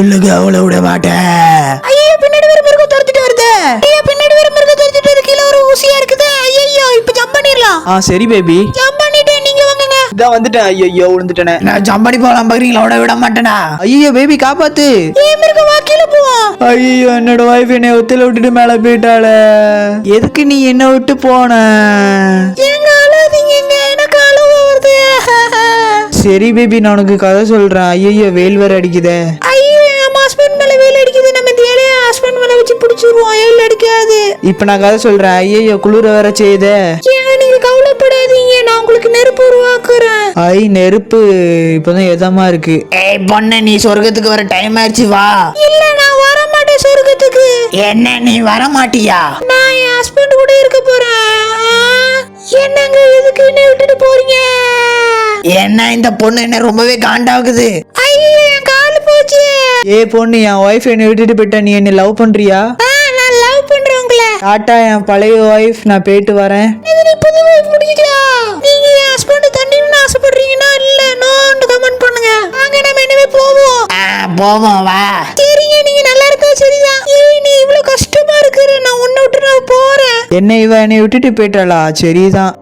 இல்லைங்க அவளை விட மாட்டேன். ஐயோ பின்னாடி வர மிருகம் துரத்திட்டு வருது. ஐயோ பின்னாடி வர மிருகம் துரத்திட்டு வருது. கீழே ஒரு ஊசியா இருக்குது. ஐயோ இப்ப ஜம்ப் பண்ணிடலாம். ஆ சரி பேபி ஜம்ப் பண்ணிட்டு நீங்க வாங்குங்க. இதான் வந்துட்டேன். ஐயோ விழுந்துட்டேனே. நான் ஜம்படி போகலாம் பாக்குறீங்களா? அவளை விட மாட்டேனா? ஐயோ பேபி காப்பாத்து. ஏ மிருகம் வா கீழே போவோம் ஐயோ என்னோட ஒய்ஃப் என்னை ஒத்தில விட்டுட்டு மேல போயிட்டாளே. எதுக்கு நீ என்ன விட்டு போன? ஏங்க அழாதீங்க எனக்கு அழுவ வருது. சரி பேபி நான் உனக்கு கதை சொல்றேன். ஐயோ வெயில் வேற அடிக்குதே. ஹஸ்பண்ட் மேல வேலை அடிக்குது நம்ம இந்த ஹஸ்பண்ட் மேல வச்சு பிடிச்சிருவோம். ஏழு அடிக்காது. இப்ப நான் கதை சொல்றேன். ஐயோ குளிர வேற செய்யுதே. நீங்க கவலைப்படாதீங்க நான் உங்களுக்கு நெருப்பு உருவாக்குறேன். ஐ நெருப்பு இப்பதான் எதமா இருக்கு. ஏய் பொண்ணு நீ சொர்க்கத்துக்கு வர டைம் ஆயிடுச்சு வா. இல்ல நான் வர மாட்டேன் சொர்க்கத்துக்கு. என்ன நீ வர மாட்டியா நான் என் ஹஸ்பண்ட் கூட இருக்க போறேன். என்னங்க எதுக்கு என்ன விட்டுட்டு போறீங்க? என்ன இந்த பொண்ணு என்ன ரொம்பவே காண்டாகுது ஐயோ என் கால் போச்சு ஏ பொண்ணு என் ஒய்ஃப் என்னை விட்டுட்டு போயிட்டா. நீ என்ன லவ் பண்றியா? ஆ, நான் லவ் பண்றேன் உங்களை. டாட்டா என் பழைய ஒய்ஃப் நான் போயிட்டு வரேன். புது wife முடிக்கலாம் நீங்க என் ஹஸ்பண்ட் தண்ணின்னு ஆசைப்படுறீங்கன்னா இல்ல நோன்னு கமெண்ட் பண்ணுங்க. வாங்க நம்ம இனிமே போவோம். ஆ, போவோம் வா. சரிங்க நீங்க நல்லா இருக்கா சரிதான். ஏய் நீ இவ்வளவு கஷ்டமா இருக்கிற. நான் உன்னை விட்டு நான் போறேன். என்ன இவ என்னை விட்டுட்டு போயிட்டாளா? சரிதான்.